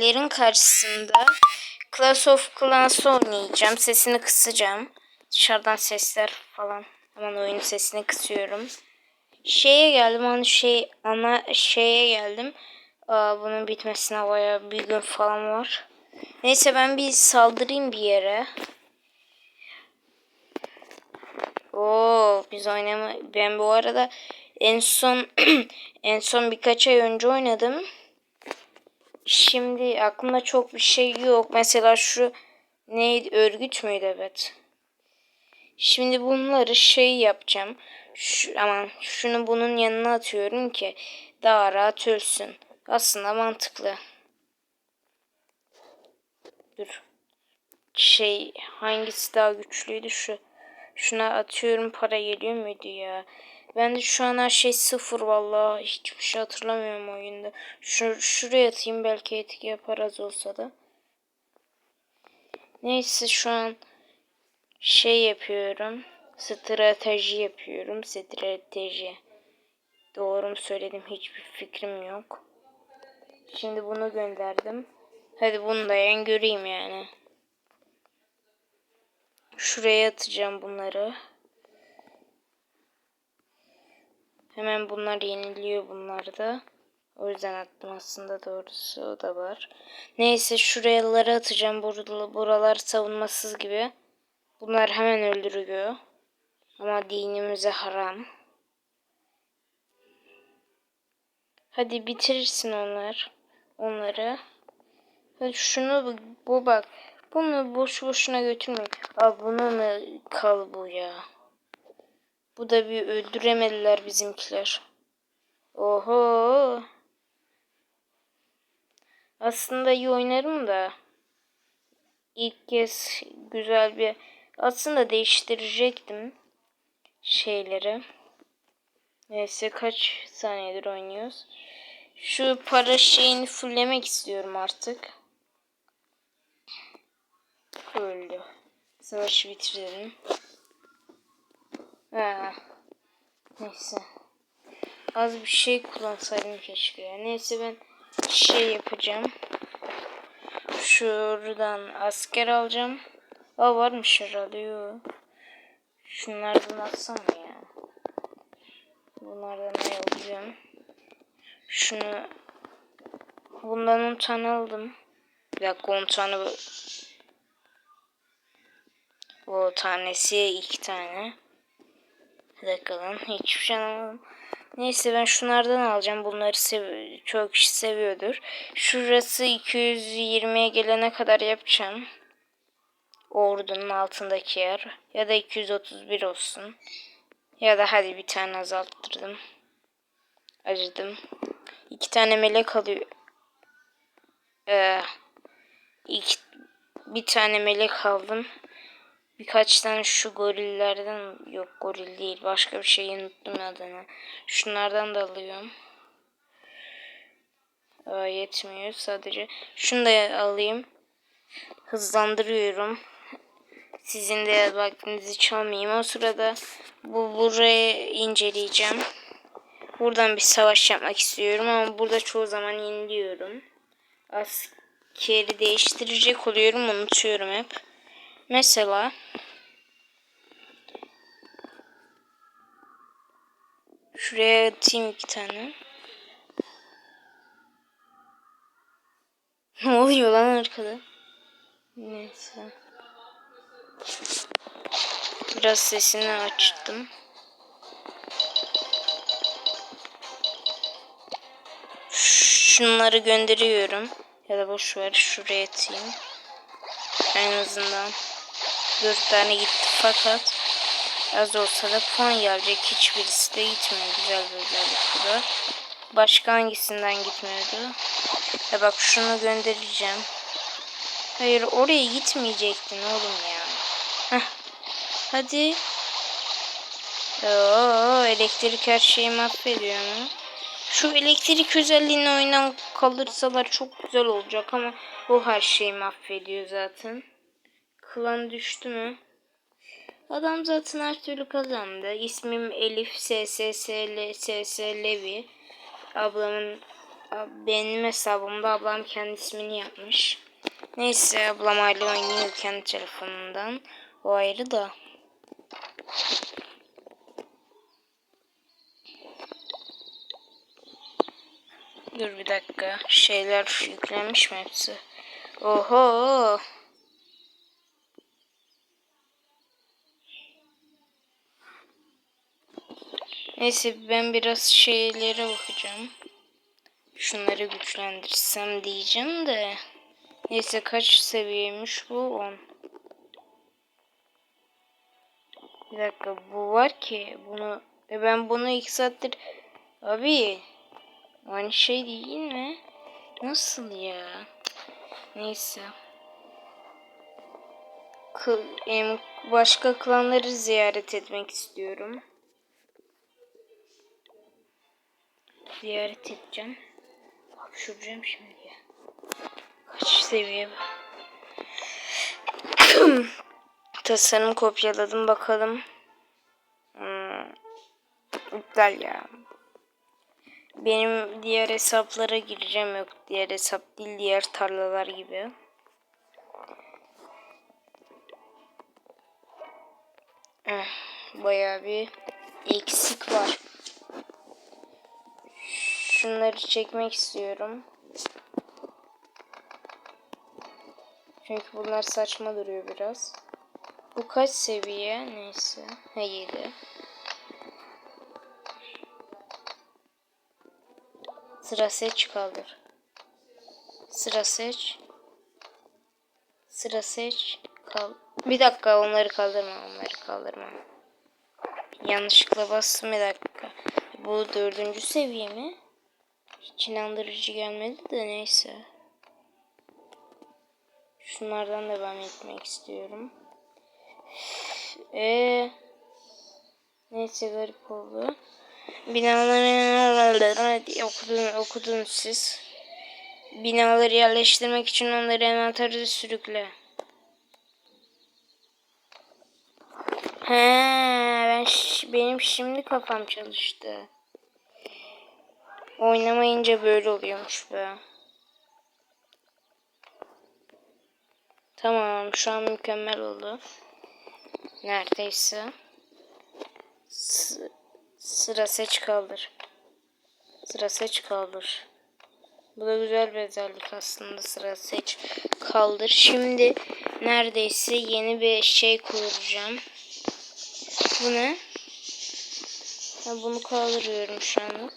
Lerin karşısında Clash of Clans oynayacağım. Sesini kısacağım. Dışarıdan sesler falan. Hemen oyun sesini kısıyorum. Şeye geldim hani şey ana şeye geldim. Aa, bunun bitmesine bayağı bir gün falan var. Neyse ben bir saldırayım bir yere. Oo biz oynama ben bu arada en son en son birkaç ay önce oynadım. Şimdi aklımda çok bir şey yok. Mesela şu neydi? Örgüt müydü? Evet. Şimdi bunları şey yapacağım. Şu, aman şunu bunun yanına atıyorum ki daha rahat ölsün. Aslında mantıklı. Dur. Şey hangisi daha güçlüydü şu. Şuna atıyorum para geliyor muydu ya? Ben de şu an her şey sıfır vallahi hiçbir şey hatırlamıyorum oyunda. Şu, şuraya atayım belki etki yapar az olsa da. Neyse şu an şey yapıyorum. Strateji yapıyorum. Strateji. Doğru mu söyledim hiçbir fikrim yok. Şimdi bunu gönderdim. Hadi bunu da yan göreyim yani. Şuraya atacağım bunları. Hemen bunlar yeniliyor bunlar da. O yüzden attım aslında doğrusu o da var. Neyse şuralara atacağım. Buralar, buralar savunmasız gibi. Bunlar hemen öldürüyor. Ama dinimize haram. Hadi bitirirsin onlar. Onları. Hadi şunu bu bak. Bunu boş boşuna götürme. Abi buna mı kal bu ya? Bu da bir öldüremediler bizimkiler. Oho. Aslında iyi oynarım da. İlk kez güzel bir aslında değiştirecektim şeyleri. Neyse kaç saniyedir oynuyoruz. Şu para şeyini fulllemek istiyorum artık. Öldü. Savaşı bitirelim. Ha. Neyse. Az bir şey kullansaydım keşke. ya. Neyse ben şey yapacağım. Şuradan asker alacağım. Aa varmış herhalde. Yok. Şunlardan atsam ya. Bunlardan ne alacağım? Şunu bundan 10 tane aldım. Bir dakika 10 tane. O tanesi iki tane. Bir dakika lan hiçbir şey anlamadım. Neyse ben şunlardan alacağım. Bunları sev çok kişi seviyordur. Şurası 220'ye gelene kadar yapacağım. Ordunun altındaki yer. Ya da 231 olsun. Ya da hadi bir tane azalttırdım. Acıdım. İki tane melek alıyor. Ee, iki, bir tane melek aldım. Birkaç tane şu gorillerden yok goril değil başka bir şey unuttum adını. Şunlardan da alıyorum. Aa, yetmiyor sadece. Şunu da alayım. Hızlandırıyorum. Sizin de vaktinizi çalmayayım. O sırada bu burayı inceleyeceğim. Buradan bir savaş yapmak istiyorum ama burada çoğu zaman yeniliyorum. Askeri değiştirecek oluyorum unutuyorum hep. Mesela şuraya atayım iki tane. Ne oluyor lan arkada? Neyse. Biraz sesini açtım. Şunları gönderiyorum. Ya da boş ver şuraya atayım. En azından dört tane gitti fakat az olsa da puan gelecek. Hiçbirisi de gitmiyor. Güzel bir özellik bu da. Başka hangisinden gitmiyordu? Ya bak şunu göndereceğim. Hayır oraya gitmeyecektin oğlum ya. Heh. Hadi. Oo, elektrik her şeyi mahvediyor mu? Şu elektrik özelliğini oynan kalırsalar çok güzel olacak ama o her şeyi mahvediyor zaten. Klan düştü mü? Adam zaten her türlü kazandı. İsmim Elif SSSL SS Levi. Ablamın benim hesabımda ablam kendi ismini yapmış. Neyse ablam hala oynuyor kendi telefonundan. O ayrı da. Dur bir dakika. Şeyler yüklenmiş mi hepsi? Oho. Neyse ben biraz şeylere bakacağım. Şunları güçlendirsem diyeceğim de. Neyse kaç seviyeymiş bu? 10. Bir dakika bu var ki bunu e ben bunu 2 saattir abi aynı şey değil mi? Nasıl ya? Neyse. Kıl, başka klanları ziyaret etmek istiyorum. Ziyaret edeceğim. Hapşuracağım şimdi. Kaç seviye? Tasarım kopyaladım bakalım. Hmm. İptal ya. Benim diğer hesaplara gireceğim yok. Diğer hesap değil diğer tarlalar gibi. Eh, bayağı bir eksik var. Şunları çekmek istiyorum. Çünkü bunlar saçma duruyor biraz. Bu kaç seviye? Neyse. Ha 7. Sıra seç kaldır. Sıra seç. Sıra seç. Kal. Bir dakika onları kaldırma. Onları kaldırma. Yanlışlıkla bastım bir dakika. Bu dördüncü seviye mi? Hiç inandırıcı gelmedi de neyse. Şunlardan devam etmek istiyorum. Eee Neyse garip oldu. Binaları okudun, okudun siz. Binaları yerleştirmek için onları envantere sürükle. He, ben benim şimdi kafam çalıştı. Oynamayınca böyle oluyormuş be. Tamam şu an mükemmel oldu. Neredeyse. Sıra seç kaldır. Sıra seç kaldır. Bu da güzel bir özellik aslında sıra seç kaldır. Şimdi neredeyse yeni bir şey kuracağım. Bu ne? Ben bunu kaldırıyorum şu an.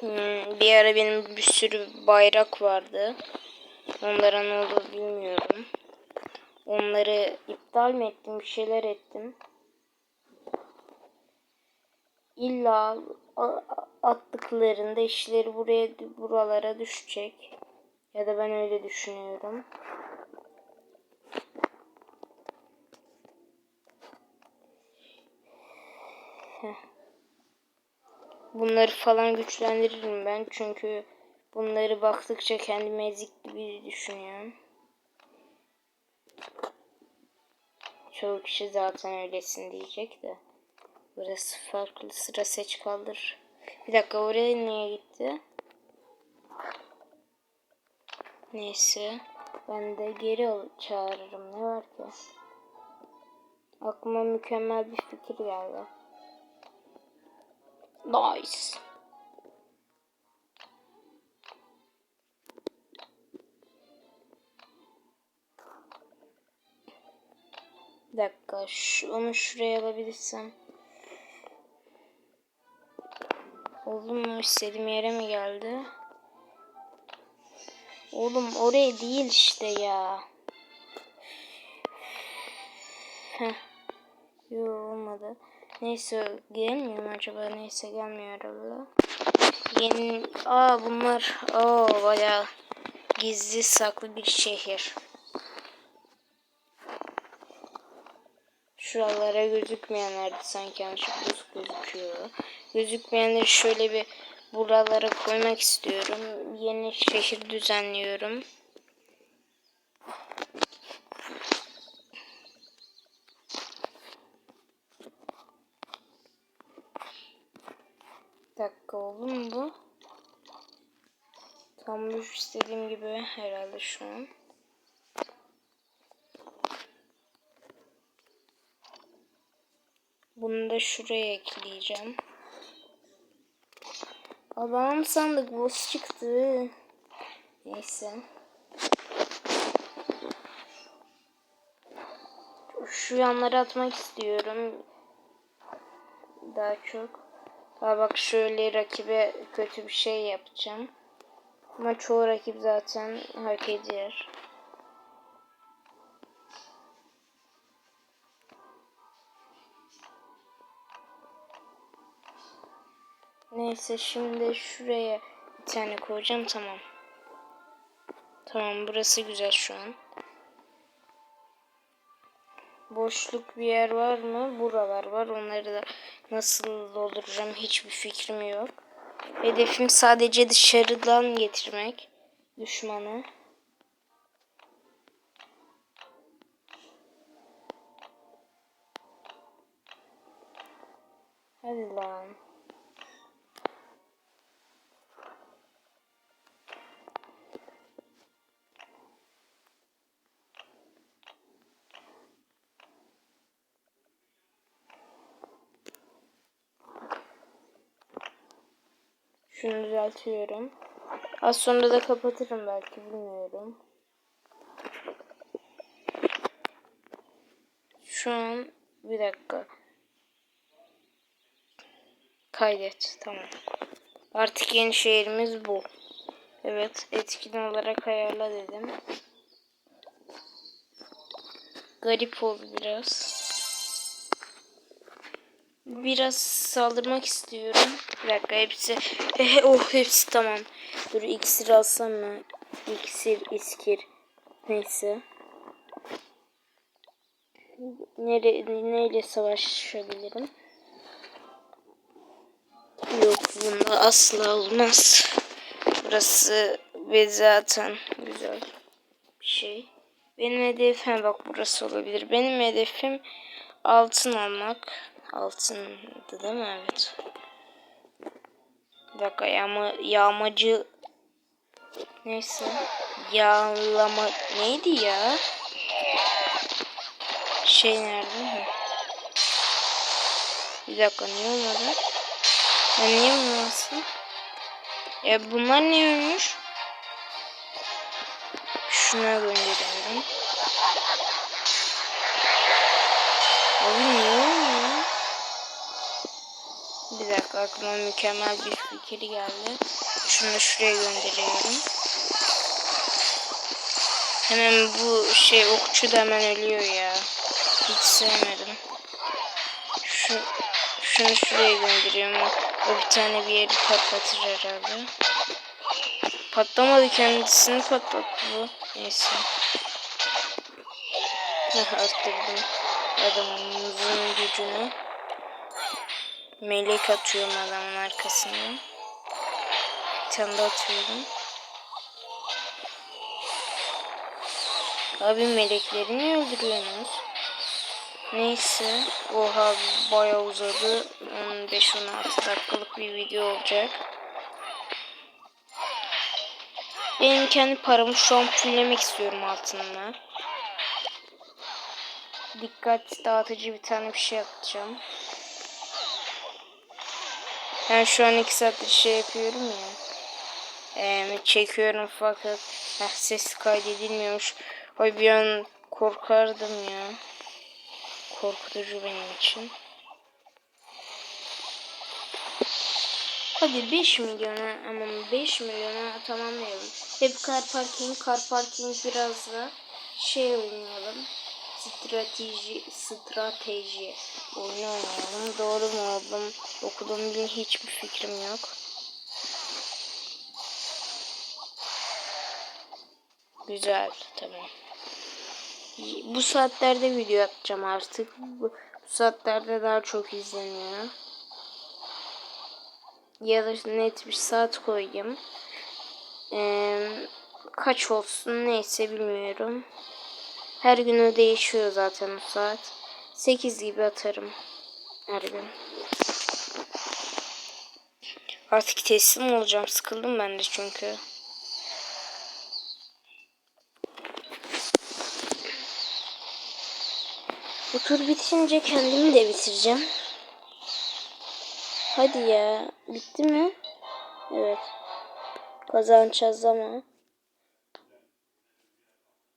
Hmm, bir ara benim bir sürü bayrak vardı. Onlara ne oldu bilmiyorum. Onları iptal mi ettim? Bir şeyler ettim. İlla attıklarında işleri buraya buralara düşecek. Ya da ben öyle düşünüyorum. Bunları falan güçlendiririm ben çünkü bunları baktıkça kendimi ezik gibi düşünüyorum. Çoğu kişi zaten öylesin diyecek de. Burası farklı sıra seç kaldır. Bir dakika oraya niye gitti? Neyse. Ben de geri çağırırım. Ne var ki? Aklıma mükemmel bir fikir geldi. Nice. Bir dakika. Şu, onu şuraya alabilirsem. Oğlum mu? istediğim yere mi geldi? Oğlum oraya değil işte ya. Heh. Yok olmadı. Neyse gelmiyor mu acaba? Neyse gelmiyor herhalde. Yeni... Aa bunlar... Aa baya gizli saklı bir şehir. Şuralara gözükmeyenler sanki yanlışlıkla gözüküyor. Gözükmeyenleri şöyle bir buralara koymak istiyorum. Yeni şehir düzenliyorum. Dakika oldu mu bu? Tam bu istediğim gibi herhalde şu an. Bunu da şuraya ekleyeceğim. Allah'ım sandık boss çıktı. Neyse. Şu yanları atmak istiyorum. Daha çok. Daha bak şöyle rakibe kötü bir şey yapacağım. Ama çoğu rakip zaten hak ediyor. Neyse şimdi şuraya bir tane koyacağım tamam. Tamam burası güzel şu an. Boşluk bir yer var mı? Buralar var. Onları da nasıl dolduracağım hiçbir fikrim yok. Hedefim sadece dışarıdan getirmek düşmanı. Hadi lan. Şunu düzeltiyorum. Az sonra da kapatırım belki bilmiyorum. Şu an bir dakika. Kaydet. Tamam. Artık yeni şehrimiz bu. Evet. Etkin olarak ayarla dedim. Garip oldu biraz. Biraz saldırmak istiyorum. Bir dakika hepsi. Oh hepsi tamam. Dur iksir alsam mı? İksir, iskir. Neyse. Nere, neyle savaşabilirim? Yok bunda asla olmaz. Burası ve zaten güzel bir şey. Benim hedefim bak burası olabilir. Benim hedefim altın almak. Altındı değil mi? Evet. Bir dakika yağma, yağmacı neyse yağlama neydi ya? Şey nerede? Ha. Bir dakika niye olmadı? Ya niye olmasın? Ya bunlar ne ölmüş? Şuna gönderiyorum. Abi niye? Bir dakika aklıma mükemmel bir fikir geldi. Şunu şuraya gönderiyorum. Hemen bu şey okçu da hemen ölüyor ya. Hiç sevmedim. Şu, şunu şuraya gönderiyorum. O bir tane bir yeri patlatır herhalde. Patlamadı kendisini patlattı bu. Neyse. Arttırdım adamımızın gücünü. Melek atıyorum adamın arkasına. Bir tane de atıyorum. Abi melekleri niye öldürüyorsunuz? Neyse. Oha bayağı uzadı. 15-16 dakikalık bir video olacak. Benim kendi paramı şu an fulllemek istiyorum altınla. Dikkat dağıtıcı bir tane bir şey yapacağım. Ben şu an iki saattir şey yapıyorum ya. Ee, çekiyorum fakat heh, ses kaydedilmiyormuş. Ay bir an korkardım ya. Korkutucu benim için. Hadi 5 milyona ama 5 milyona tamamlayalım. Hep car parking, car parking biraz da şey oynayalım. Strateji, strateji oyunu oynayalım. Doğru mu oldum? Okudum diye hiçbir fikrim yok. Güzel, tamam. Bu saatlerde video atacağım artık. Bu, bu saatlerde daha çok izleniyor. Ya da net bir saat koyayım. Ee, kaç olsun neyse bilmiyorum. Her günü değişiyor zaten o saat. 8 gibi atarım her gün. Artık teslim olacağım. Sıkıldım ben de çünkü. Bu tur bitince kendimi de bitireceğim. Hadi ya. Bitti mi? Evet. Kazanacağız ama.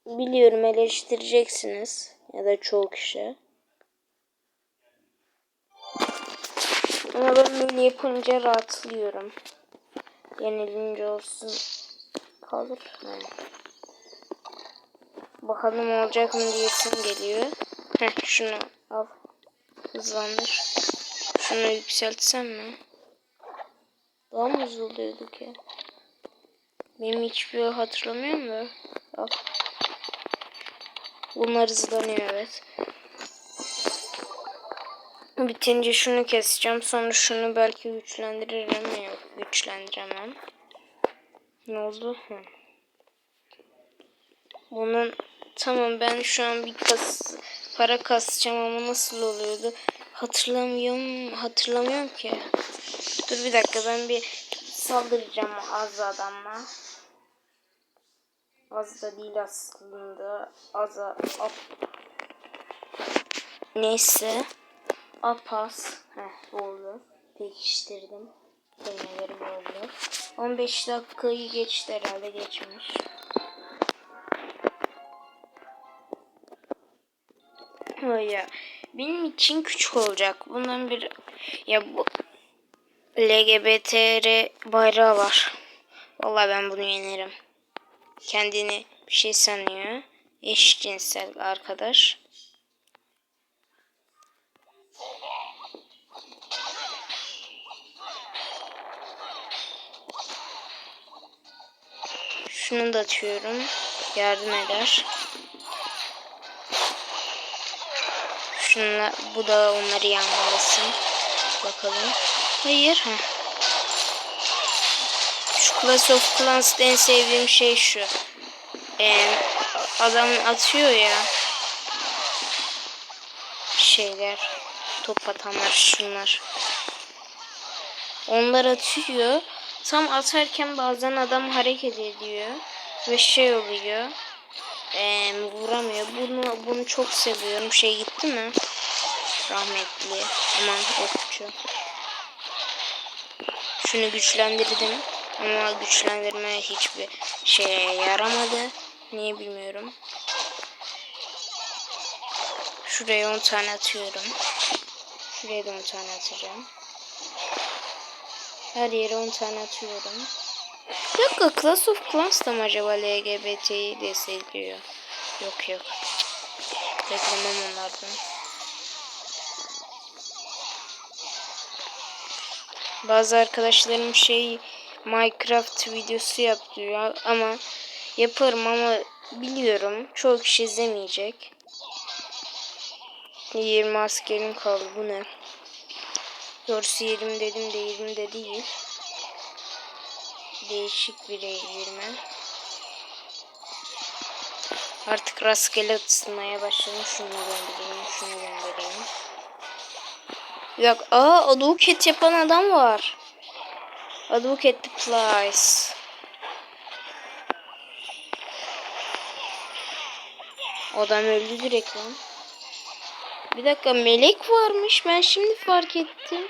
Biliyorum eleştireceksiniz. Ya da çoğu kişi. Ama ben böyle yapınca rahatlıyorum. Yenilince olsun. Kalır. Yani. Bakalım olacak mı diyesim geliyor. Heh şunu al. Hızlandır. Şunu yükseltsem mi? Daha mı hızlı oluyorduk? Benim hiçbir hatırlamıyorum da. Al. Bunlar hızlanıyor evet. Bitince şunu keseceğim. Sonra şunu belki güçlendiririm? Yok güçlendiremem. Ne oldu? Hı. Bunun tamam ben şu an bir kas para kasacağım ama nasıl oluyordu? Hatırlamıyorum. Hatırlamıyorum ki. Dur bir dakika ben bir saldıracağım az adamla. Az da değil aslında. Az a- ap- Neyse. Apas. Heh oldu. Pekiştirdim. Kelimelerim oldu. 15 dakikayı geçti herhalde geçmiş. ya benim için küçük olacak. Bundan bir ya bu LGBTR bayrağı var. Vallahi ben bunu yenerim. Kendini bir şey sanıyor. Eşcinsel arkadaş. Şunu da atıyorum. Yardım eder. Şunla, bu da onları yanmalasın. Bakalım. Hayır. Heh. Clash of Clans'ta en sevdiğim şey şu. Ee, adam atıyor ya. Şeyler. Top atanlar şunlar. Onlar atıyor. Tam atarken bazen adam hareket ediyor. Ve şey oluyor. Ee, vuramıyor. Bunu bunu çok seviyorum. Şey gitti mi? Rahmetli. Aman okçu. Şunu güçlendirdim. Ama güçlendirme hiçbir şeye yaramadı. Niye bilmiyorum. Şuraya 10 tane atıyorum. Şuraya da 10 tane atacağım. Her yere 10 tane atıyorum. Bir dakika Class of Clans da mı acaba LGBT'yi destekliyor? Yok yok. Beklemem onlardan. Bazı arkadaşlarım şey Minecraft videosu yap ama yaparım ama biliyorum çoğu kişi izlemeyecek. 20 askerim kaldı bu ne? Doğrusu 20 dedim de 20 de değil. Değişik bir 20. Artık rastgele ısınmaya başladım. Şunu göndereyim, şunu göndereyim. Dakika. Aa advokat yapan adam var. Advocate Place. Adam öldü direkt lan. Bir dakika melek varmış. Ben şimdi fark ettim.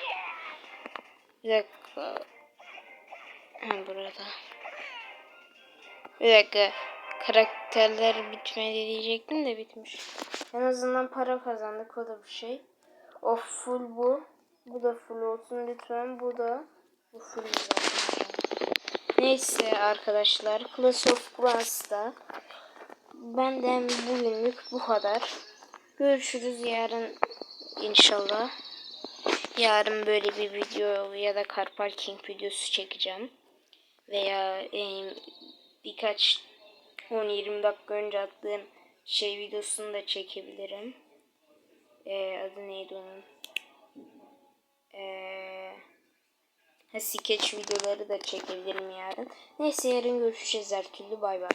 Bir dakika. Ha burada. Bir dakika. Karakterler bitmedi diyecektim de bitmiş. En azından para kazandık. O da bir şey. O full bu. Bu da full olsun lütfen. Bu da bu. Neyse arkadaşlar. Clash of Clans'ta benden bugünlük bu kadar. Görüşürüz yarın inşallah. Yarın böyle bir video ya da car parking videosu çekeceğim. Veya e, birkaç 10-20 dakika önce attığım şey videosunu da çekebilirim. E, adı neydi onun? Eee sketch videoları da çekebilirim yarın. Neyse yarın görüşeceğiz her türlü. Bay bay.